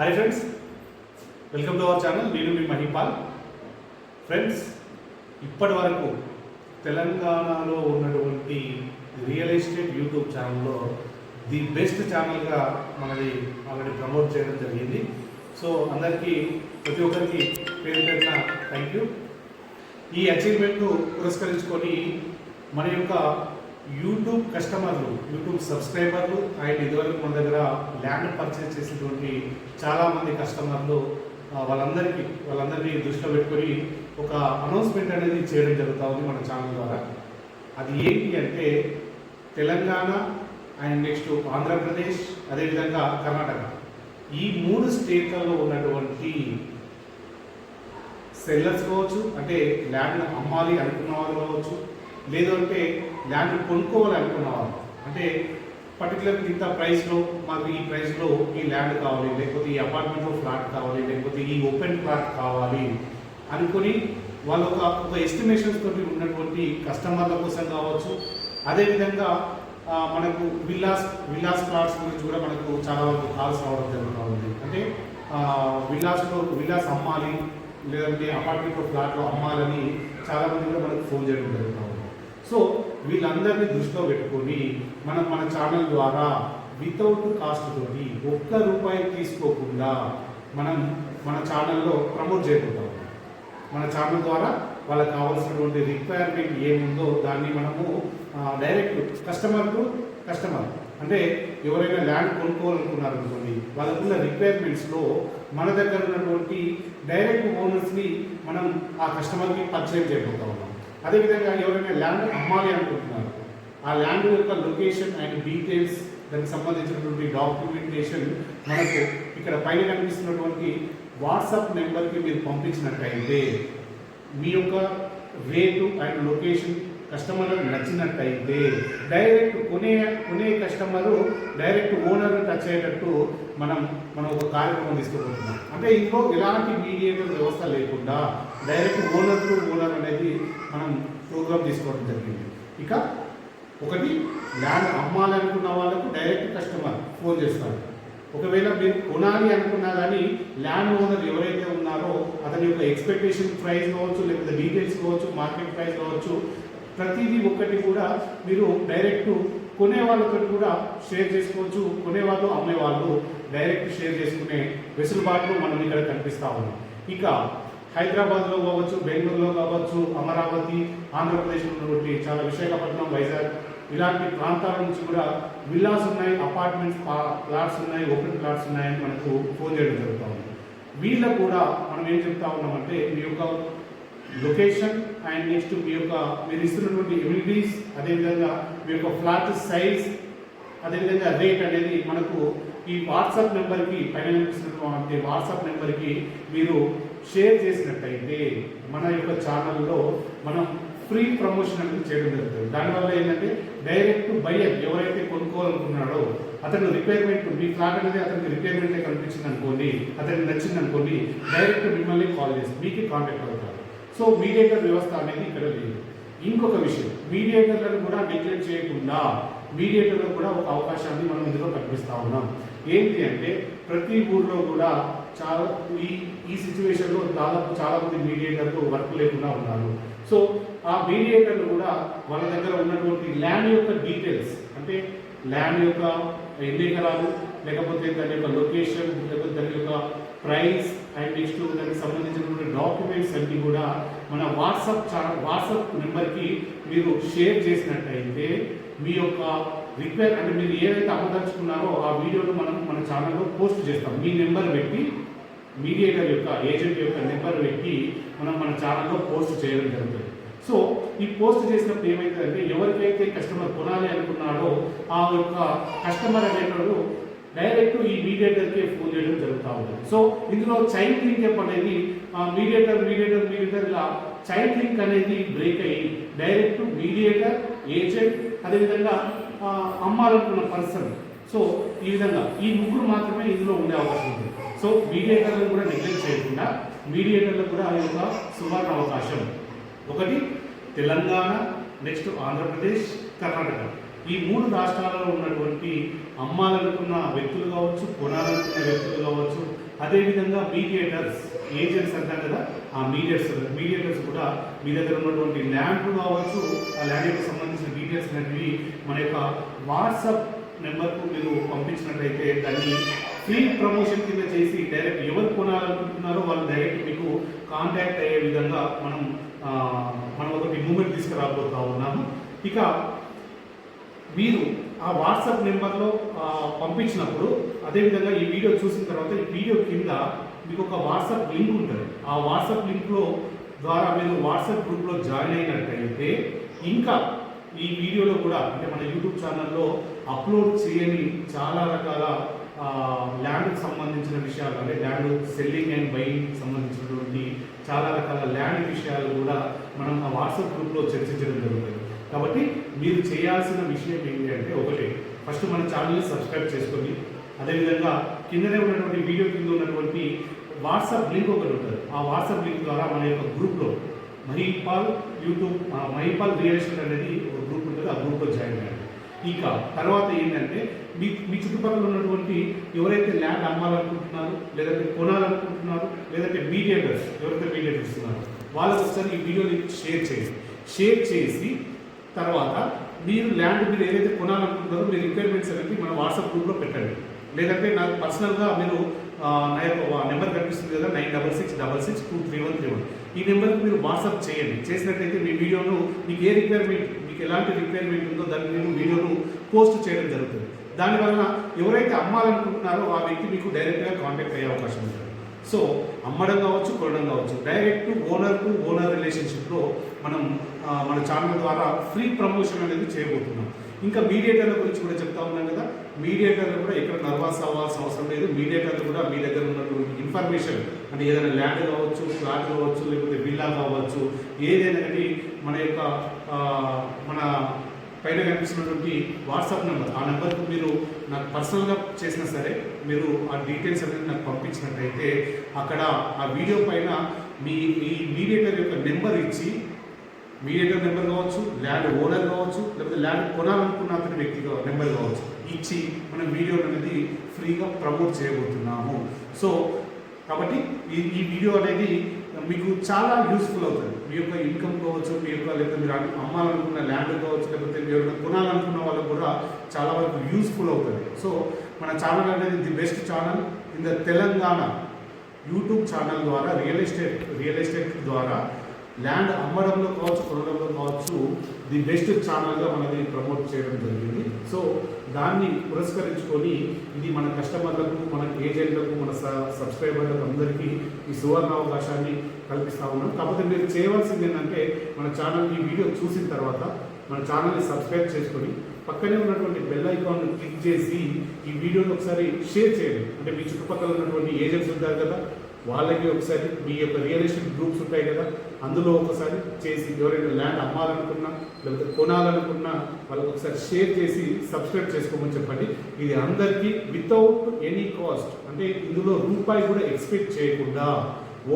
Hi friends welcome to our channel నేను మీ Mahipal. Friends ఇప్పటి వరకు తెలంగాణలో ఉన్నటువంటి రియల్ ఎస్టేట్ యూట్యూబ్ ఛానల్లో ది బెస్ట్ ఛానల్గా మనది ఆల్రెడీ ప్రమోట్ చేయడం జరిగింది. సో అందరికీ ప్రతి ఒక్కరికి పేరు పెట్టిన థ్యాంక్ యూ ఈ అచీవ్మెంట్ను పురస్కరించుకొని మన యొక్క యూట్యూబ్ కస్టమర్లు యూట్యూబ్ సబ్స్క్రైబర్లు అండ్ ఇదివరకు మన దగ్గర ల్యాండ్ పర్చేస్ చేసినటువంటి చాలామంది కస్టమర్లు వాళ్ళందరికీ వాళ్ళందరినీ దృష్టిలో పెట్టుకొని ఒక అనౌన్స్మెంట్ అనేది చేయడం జరుగుతూ ఉంది మన ఛానల్ ద్వారా. అది ఏంటి అంటే తెలంగాణ అండ్ నెక్స్ట్ ఆంధ్రప్రదేశ్ అదేవిధంగా కర్ణాటక. ఈ మూడు స్టేట్లలో ఉన్నటువంటి సెల్లర్స్ కావచ్చు అంటే ల్యాండ్ అమ్మాలి అనుకున్న వాళ్ళు కావచ్చు లేదు అంటే ల్యాండ్ కొనుక్కోవాలనుకున్న వాళ్ళు అంటే పర్టికులర్ ఇంత ప్రైస్లో మాకు ఈ ప్రైస్లో ఈ ల్యాండ్ కావాలి లేకపోతే ఈ అపార్ట్మెంట్లో ఫ్లాట్ కావాలి లేకపోతే ఈ ఓపెన్ ఫ్లాట్ కావాలి అనుకొని వాళ్ళ ఒక ఒక ఎస్టిమేషన్స్ తోటి ఉన్నటువంటి కస్టమర్ల కోసం కావచ్చు. అదేవిధంగా మనకు విల్లాస్ విల్లాస్ ప్లాట్స్ గురించి కూడా మనకు చాలా వరకు కాల్స్ రావడం జరుగుతూ ఉంది. అంటే విల్లాస్లో విల్లాస్ అమ్మాలి లేదంటే అపార్ట్మెంట్లో ఫ్లాట్లో అమ్మాలని చాలామంది కూడా మనకు ఫోన్ చేయడం జరుగుతూ ఉంది. సో వీళ్ళందరినీ దృష్టిలో పెట్టుకొని మనం మన ఛానల్ ద్వారా వితౌట్ కాస్ట్ తోటి ఒక్క రూపాయి తీసుకోకుండా మనం మన ఛానల్లో ప్రమోట్ చేయబోతాం మన ఛానల్ ద్వారా వాళ్ళకి కావాల్సినటువంటి రిక్వైర్మెంట్ ఏముందో దాన్ని మనము డైరెక్ట్ కస్టమర్ టు కస్టమర్ అంటే ఎవరైనా ల్యాండ్ కొనుక్కోవాలనుకున్నారు అనుకోండి వాళ్ళకున్న రిక్వైర్మెంట్స్లో మన దగ్గర ఉన్నటువంటి డైరెక్ట్ ఓనర్స్ని మనం ఆ కస్టమర్కి పరిచయం చేయబోతా ఉన్నాం అదేవిధంగా ఎవరైనా ల్యాండ్ అమ్మాలి అనుకుంటున్నారు ఆ ల్యాండ్ యొక్క లొకేషన్ అండ్ డీటెయిల్స్ దానికి సంబంధించినటువంటి డాక్యుమెంటేషన్ మనకు ఇక్కడ పైన కనిపిస్తున్నటువంటి వాట్సాప్ నెంబర్కి మీరు పంపించినట్టయితే మీ యొక్క రేటు అండ్ లొకేషన్ కస్టమర్ నచ్చినట్టయితే డైరెక్ట్ కొనే కొనే కస్టమరు డైరెక్ట్ ఓనర్ టచ్ అయ్యేటట్టు మనం మనం ఒక కార్యక్రమం తీసుకుపోతున్నాం. అంటే ఇంకో ఎలాంటి మీడియేటర్ వ్యవస్థ లేకుండా డైరెక్ట్ ఓనర్ టు ఓనర్ అనేది మనం ప్రోగ్రామ్ తీసుకోవడం జరిగింది. ఇక ఒకటి ల్యాండ్ అమ్మాలనుకున్న వాళ్ళకు డైరెక్ట్ కస్టమర్ ఫోన్ చేస్తారు. ఒకవేళ మీరు కొనాలి అనుకున్నా కానీ ల్యాండ్ ఓనర్ ఎవరైతే ఉన్నారో అతని యొక్క ఎక్స్పెక్టేషన్ ప్రైస్ కావచ్చు లేకపోతే డీటెయిల్స్ కావచ్చు మార్కెట్ ప్రైస్ కావచ్చు ప్రతిదీ ఒక్కటి కూడా మీరు డైరెక్ట్ కొనే వాళ్ళతో కూడా షేర్ చేసుకోవచ్చు. కొనేవాళ్ళు అమ్మేవాళ్ళు డైరెక్ట్ షేర్ చేసుకునే వెసులుబాట్లు మనం ఇక్కడ కనిపిస్తా ఉన్నాం. ఇక హైదరాబాద్లో కావచ్చు బెంగళూరులో కావచ్చు అమరావతి ఆంధ్రప్రదేశ్లో ఉన్నటువంటి చాలా విశాఖపట్నం వైజాగ్ ఇలాంటి ప్రాంతాల నుంచి కూడా విల్లాస్ ఉన్నాయి అపార్ట్మెంట్స్ ప్లాట్స్ ఉన్నాయి ఓపెన్ ప్లాట్స్ ఉన్నాయని మనకు ఫోన్ చేయడం జరుగుతూ ఉంది. వీళ్ళకు కూడా మనం ఏం చెప్తా ఉన్నామంటే మీ యొక్క లొకేషన్ అండ్ నెక్స్ట్ మీ యొక్క మీరు ఇస్తున్నటువంటి ఎమ్యూనిటీస్ అదేవిధంగా మీ యొక్క ఫ్లాట్ సైజ్ అదేవిధంగా రేట్ అనేది మనకు ఈ వాట్సాప్ నెంబర్కి పైన కనిపిస్తున్నటువంటి వాట్సాప్ నెంబర్కి మీరు షేర్ చేసినట్టయితే మన యొక్క ఛానల్లో మనం ఫ్రీ ప్రమోషన్ అనేది చేయడం జరుగుతుంది. దానివల్ల ఏంటంటే డైరెక్ట్ బయ్యర్ ఎవరైతే కొనుక్కోవాలనుకున్నాడో అతను రిపేర్మెంట్ మీ ఫ్లాట్ అనేది అతనికి రిపేర్మెంటే కనిపించింది అనుకోండి అతనికి నచ్చింది అనుకోండి డైరెక్ట్ మిమ్మల్ని కాల్ చేసి మీకు కాంటాక్ట్ అవుతారు. సో మీడియేటర్ వ్యవస్థ అనేది ఇక్కడ లేదు. ఇంకొక విషయం మీడియేటర్లను కూడా డిక్లేర్ చేయకుండా మీడియేటర్లకు కూడా ఒక అవకాశాన్ని మనం ఇందులో కల్పిస్తూ ఉన్నాం. ఏంటి అంటే ప్రతి ఊర్లో కూడా చాలా ఈ ఈ సిచ్యువేషన్లో దాదాపు చాలా మంది మీడియేటర్లు వర్క్ లేకుండా ఉన్నారు. సో ఆ మీడియేటర్లు కూడా వాళ్ళ దగ్గర ఉన్నటువంటి ల్యాండ్ యొక్క డీటెయిల్స్ అంటే ల్యాండ్ యొక్క ఎన్ని ఎకరాలు లేకపోతే దాని యొక్క లొకేషన్ లేకపోతే దాని యొక్క ప్రైస్ అండ్ నెక్స్ట్ దానికి సంబంధించినటువంటి డాక్యుమెంట్స్ అన్ని కూడా మన వాట్సాప్ ఛానల్ వాట్సాప్ నెంబర్కి మీరు షేర్ చేసినట్టయితే మీ యొక్క రిక్వైర్ అంటే మీరు ఏదైతే అమ్మదలుచుకున్నారో ఆ వీడియోను మనం మన ఛానల్లో పోస్ట్ చేస్తాం. మీ నెంబర్ పెట్టి మీడియేటర్ యొక్క ఏజెంట్ యొక్క నెంబర్ పెట్టి మనం మన ఛానల్లో పోస్ట్ చేయడం జరుగుతుంది. సో ఈ పోస్ట్ చేసినప్పుడు ఏమైతుందంటే ఎవరికైతే కస్టమర్ కొనాలి అనుకున్నాడో ఆ యొక్క కస్టమర్ అనేటప్పుడు డైరెక్ట్ ఈ మీడియేటర్కే ఫోన్ చేయడం జరుగుతూ ఉంటుంది సో ఇందులో చైల్డ్ లింక్ అనేది మీడియేటర్ మీడియేటర్ మీడియేటర్ ఇలా చైల్డ్ లింక్ అనేది బ్రేక్ అయ్యి డైరెక్ట్ మీడియేటర్ ఏజెంట్ అదేవిధంగా అమ్మాలనుకున్న పర్సన్. సో ఈ విధంగా ఈ ముగ్గురు మాత్రమే ఇందులో ఉండే అవకాశం ఉంది. సో మీడియేటర్లను కూడా నెగ్లెక్ట్ చేయకుండా మీడియేటర్లకు కూడా అది ఒక సువర్ణ అవకాశం. ఒకటి తెలంగాణ నెక్స్ట్ ఆంధ్రప్రదేశ్ కర్ణాటక. ఈ మూడు రాష్ట్రాలలో ఉన్నటువంటి అమ్మాలనుకున్న వ్యక్తులు కావచ్చు కొనాలనుకున్న వ్యక్తులు కావచ్చు అదేవిధంగా మీడియేటర్స్ ఏజెంట్స్ అంటారు కదా ఆ మీడియర్స్ మీడియేటర్స్ కూడా మీ దగ్గర ఉన్నటువంటి ల్యాండ్ కావచ్చు ఆ ల్యాండ్కి సంబంధించిన డీటెయిల్స్ అనేవి మన యొక్క వాట్సాప్ నెంబర్కు మీరు పంపించినట్లయితే దాన్ని ఫ్రీ ప్రమోషన్ కింద చేసి డైరెక్ట్ ఎవరు కొనాలనుకుంటున్నారో వాళ్ళు డైరెక్ట్ మీకు కాంటాక్ట్ అయ్యే విధంగా మనం మనం ఒకటి మూమెంట్ తీసుకురాబోతా ఉన్నాము. ఇక మీరు ఆ వాట్సాప్ నెంబర్లో పంపించినప్పుడు అదేవిధంగా ఈ వీడియో చూసిన తర్వాత ఈ వీడియో కింద మీకు ఒక వాట్సాప్ లింక్ ఉంటుంది. ఆ వాట్సాప్ లింక్లో ద్వారా మీరు వాట్సాప్ గ్రూప్లో జాయిన్ అయినట్టయితే ఇంకా ఈ వీడియోలో కూడా అంటే మన యూట్యూబ్ ఛానల్లో అప్లోడ్ చేయని చాలా రకాల ల్యాండ్కి సంబంధించిన విషయాలు అంటే ల్యాండ్ సెల్లింగ్ అండ్ బయింగ్ సంబంధించినటువంటి చాలా రకాల ల్యాండ్ విషయాలు కూడా మనం ఆ వాట్సాప్ గ్రూప్లో చర్చించడం జరుగుతుంది. కాబట్టి మీరు చేయాల్సిన విషయం ఏంటి అంటే ఒకటి. ఫస్ట్ మన ఛానల్ని సబ్స్క్రైబ్ చేసుకోండి అదేవిధంగా కిందనే ఉన్నటువంటి వీడియో కింద ఉన్నటువంటి వాట్సాప్ లింక్ ఒకటి ఉంటుంది. ఆ వాట్సాప్ లింక్ ద్వారా మన యొక్క గ్రూప్లో Mahipal YouTube Mahipal real estate అనేది ఒక గ్రూప్ ఉంటుంది. ఆ గ్రూప్లో జాయిన్ అయ్యండి ఇంకా తర్వాత ఏంటంటే మీ మీ చుట్టుపక్కల ఉన్నటువంటి ఎవరైతే ల్యాండ్ అమ్మాలనుకుంటున్నారో లేదంటే కొనాలనుకుంటున్నారు లేదంటే మీడియేటర్స్ ఎవరైతే మీడియేటర్స్ ఉన్నారు వాళ్ళకి ఒకసారి ఈ వీడియోని షేర్ చేయండి. షేర్ చేసి తర్వాత మీరు ల్యాండ్ మీరు ఏదైతే కొనాలనుకుంటున్నారో మీ రిక్వైర్మెంట్స్ అనేది మన వాట్సాప్ గ్రూప్లో పెట్టండి. లేదంటే నాకు పర్సనల్గా మీరు నా యొక్క నెంబర్ కనిపిస్తుంది కదా nine double six double six two three one three one. ఈ నెంబర్కి మీరు వాట్సాప్ చేయండి. చేసినట్టయితే మీ వీడియోను మీకు ఏ రిక్వైర్మెంట్ మీకు ఎలాంటి రిక్వైర్మెంట్ ఉందో దాన్ని నేను వీడియోను పోస్ట్ చేయడం జరుగుతుంది. దానివల్ల ఎవరైతే అమ్మాలనుకుంటున్నారో ఆ వ్యక్తి మీకు డైరెక్ట్గా కాంటాక్ట్ అయ్యే అవకాశం ఉంటుంది. సో అమ్మడం కావచ్చు కొనడం కావచ్చు. డైరెక్ట్ ఓనర్ టు ఓనర్ రిలేషన్షిప్లో మనం మన ఛానల్ ద్వారా ఫ్రీ ప్రమోషన్ అనేది చేయబోతున్నాం. ఇంకా మీడియేటర్ల గురించి కూడా చెప్తా ఉన్నాం కదా. మీడియేటర్లు కూడా ఇక్కడ నర్వాస్ అవ్వాల్సిన అవసరం లేదు. మీడియేటర్లు కూడా మీ దగ్గర ఉన్నటువంటి ఇన్ఫర్మేషన్ అంటే ఏదైనా ల్యాండ్ కావచ్చు ఫ్లాట్ కావచ్చు లేకపోతే విల్లా కావచ్చు ఏదైనా కానీ మన యొక్క మన పైన కనిపిస్తున్నటువంటి వాట్సాప్ నెంబర్ ఆ నెంబర్కు మీరు నాకు పర్సనల్గా చేసినా సరే మీరు ఆ డీటెయిల్స్ అనేది నాకు పంపించినట్టయితే అక్కడ ఆ వీడియో పైన మీ మీ మీడియేటర్ యొక్క నెంబర్ ఇచ్చి మీడియేటర్ నెంబర్ కావచ్చు ల్యాండ్ ఓనర్ కావచ్చు లేకపోతే ల్యాండ్ కొనాలనుకున్న అతని వ్యక్తి నెంబర్ కావచ్చు ఇచ్చి మనం వీడియో అనేది ఫ్రీగా ప్రమోట్ చేయబోతున్నాము. సో కాబట్టి ఈ ఈ వీడియో అనేది మీకు చాలా యూస్ఫుల్ అవుతుంది. మీ యొక్క ఇన్కమ్ కావచ్చు మీ యొక్క లేకపోతే మీరు అమ్మాలనుకున్న ల్యాండ్ కావచ్చు లేకపోతే మీరు కొనాలనుకున్న వాళ్ళకు కూడా చాలా వరకు యూస్ఫుల్ అవుతుంది. సో మన ఛానల్ అనేది the best channel in the Telangana YouTube channel ద్వారా రియల్ ఎస్టేట్ రియల్ ఎస్టేట్ ద్వారా ల్యాండ్ అమ్మడంలో కావచ్చు కొనడంలో కావచ్చు ది బెస్ట్ ఛానల్గా మనది ప్రమోట్ చేయడం జరిగింది. సో దాన్ని పురస్కరించుకొని ఇది మన కస్టమర్లకు మన ఏజెంట్లకు మన సబ్స్క్రైబర్లకు అందరికీ ఈ సువర్ణ అవకాశాన్ని కల్పిస్తూ ఉన్నాం. కాకపోతే మీరు చేయవలసింది ఏంటంటే మన ఛానల్ ఈ వీడియో చూసిన తర్వాత మన ఛానల్ని సబ్స్క్రైబ్ చేసుకొని పక్కనే ఉన్నటువంటి బెల్ ఐకాన్ క్లిక్ చేసి ఈ వీడియోని ఒకసారి షేర్ చేయండి. అంటే మీ చుట్టుపక్కల ఉన్నటువంటి ఏజెంట్స్ ఉంటారు కదా వాళ్ళకి ఒకసారి మీ యొక్క రియల్ ఎస్టేట్ గ్రూప్స్ ఉంటాయి కదా అందులో ఒకసారి చేసి ఎవరైనా ల్యాండ్ అమ్మాలనుకున్నా లేకపోతే కొనాలనుకున్నా వాళ్ళకి ఒకసారి షేర్ చేసి సబ్స్క్రైబ్ చేసుకోమని చెప్పండి. ఇది అందరికీ వితౌట్ ఎనీ కాస్ట్ అంటే ఇందులో రూపాయి కూడా ఎక్స్పెక్ట్ చేయకుండా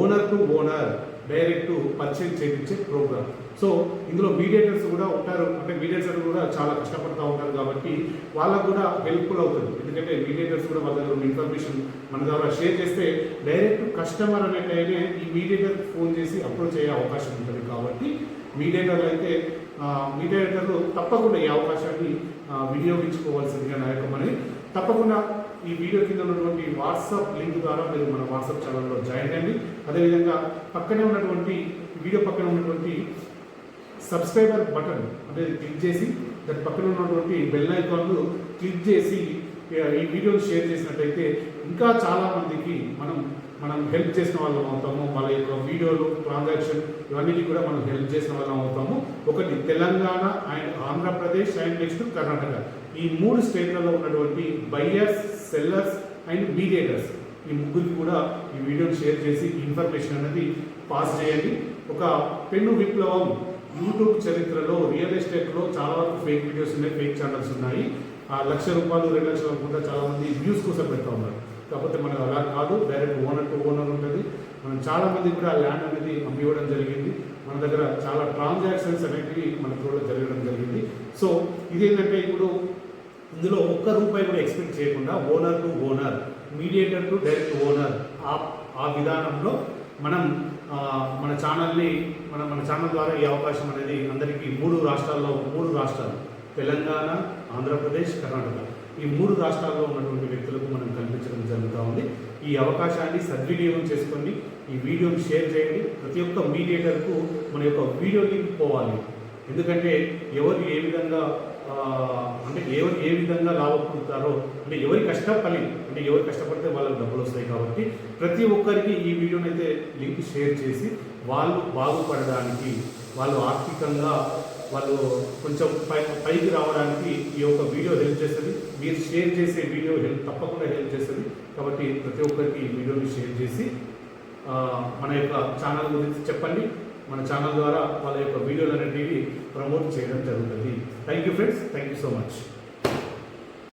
owner to owner direct purchase చేయించే ప్రోగ్రామ్. సో ఇందులో మీడియేటర్స్ కూడా ఉంటారు. అంటే మీడియేటర్స్ కూడా చాలా కష్టపడుతూ ఉంటారు కాబట్టి వాళ్ళకు కూడా హెల్ప్ఫుల్ అవుతుంది. ఎందుకంటే మీడియేటర్స్ కూడా వాళ్ళ దగ్గర ఉన్న ఇన్ఫర్మేషన్ మన ద్వారా షేర్ చేస్తే డైరెక్ట్ కస్టమర్ అనే టైమే ఈ మీడియేటర్ ఫోన్ చేసి అప్రోచ్ అయ్యే అవకాశం ఉంటుంది కాబట్టి మీడియేటర్లు అయితే మీడియేటర్లు తప్పకుండా ఈ అవకాశాన్ని వినియోగించుకోవాల్సిందిగా నా యొక్క తప్పకుండా ఈ వీడియో కింద ఉన్నటువంటి వాట్సాప్ లింక్ ద్వారా మీరు మన వాట్సాప్ ఛానల్లో జాయిన్ అయ్యండి. అదేవిధంగా పక్కనే ఉన్నటువంటి వీడియో పక్కన ఉన్నటువంటి సబ్స్క్రైబర్ బటన్ అనేది క్లిక్ చేసి దాని పక్కన ఉన్నటువంటి బెల్ ఐకాన్ను క్లిక్ చేసి ఈ వీడియోని షేర్ చేసినట్టయితే ఇంకా చాలామందికి మనం మనం హెల్ప్ చేసిన వాళ్ళం అవుతాము. వాళ్ళ యొక్క వీడియోలు ట్రాన్సాక్షన్ ఇవన్నీ కూడా మనం హెల్ప్ చేసిన వాళ్ళం అవుతాము. ఒకటి Telangana and Andhra Pradesh and next Karnataka. ఈ మూడు స్టేట్లలో ఉన్నటువంటి బయ్యర్స్ సెల్లర్స్ అండ్ మీడియేటర్స్ ఈ ముగ్గురికి కూడా ఈ వీడియోని షేర్ చేసి ఇన్ఫర్మేషన్ అనేది పాస్ చేయండి. ఒక పెన్ను విప్లవం. యూట్యూబ్ చరిత్రలో రియల్ ఎస్టేట్లో చాలా వరకు ఫేక్ వీడియోస్ ఉన్నాయి ఫేక్ ఛానల్స్ ఉన్నాయి. ఆ లక్ష రూపాయలు రెండు లక్షల కూడా చాలామంది వ్యూస్ కోసం పెడతా ఉన్నారు. కాకపోతే మనం అలా కాదు డైరెక్ట్ ఓనర్ టు ఓనర్ ఉంటుంది. మనం చాలా మంది కూడా ల్యాండ్ అనేది అమ్మివ్వడం జరిగింది. మన దగ్గర చాలా ట్రాన్సాక్షన్స్ అనేటివి మన కూడా జరగడం జరిగింది. సో ఇదేంటంటే ఇప్పుడు ఇందులో ఒక్క రూపాయి కూడా ఎక్స్పెక్ట్ చేయకుండా owner to owner mediator to direct owner ఆ ఆ విధానంలో మనం మన ఛానల్ని మన మన ఛానల్ ద్వారా ఈ అవకాశం అనేది అందరికీ మూడు రాష్ట్రాల్లో మూడు రాష్ట్రాలు తెలంగాణ ఆంధ్రప్రదేశ్ కర్ణాటక. ఈ మూడు రాష్ట్రాల్లో ఉన్నటువంటి వ్యక్తులకు మనం కల్పించడం జరుగుతూ ఉంది. ఈ అవకాశాన్ని సద్వినియోగం చేసుకోండి. ఈ వీడియోని షేర్ చేయండి. ప్రతి ఒక్క మీడియేటర్కు మన యొక్క వీడియో లింక్ పోవాలి. ఎందుకంటే ఎవరు ఏ విధంగా అంటే ఎవరు ఏ విధంగా లాభం పొందుతారో అంటే ఎవరి కష్టపడి అంటే ఎవరు కష్టపడితే వాళ్ళకి డబ్బులు వస్తాయి కాబట్టి ప్రతి ఒక్కరికి ఈ వీడియోని అయితే లింక్ షేర్ చేసి వాళ్ళు బాగుపడడానికి వాళ్ళు ఆర్థికంగా వాళ్ళు కొంచెం పై పైకి రావడానికి ఈ యొక్క వీడియో హెల్ప్ చేస్తుంది. మీరు షేర్ చేసే వీడియో హెల్ప్ తప్పకుండా హెల్ప్ చేస్తుంది. కాబట్టి ప్రతి ఒక్కరికి ఈ వీడియోని షేర్ చేసి మన యొక్క ఛానల్ గురించి చెప్పండి. మన ఛానల్ ద్వారా వాళ్ళ యొక్క వీడియోలు అనేటివి ప్రమోట్ చేయడం జరుగుతుంది. Thank you friends thank you so much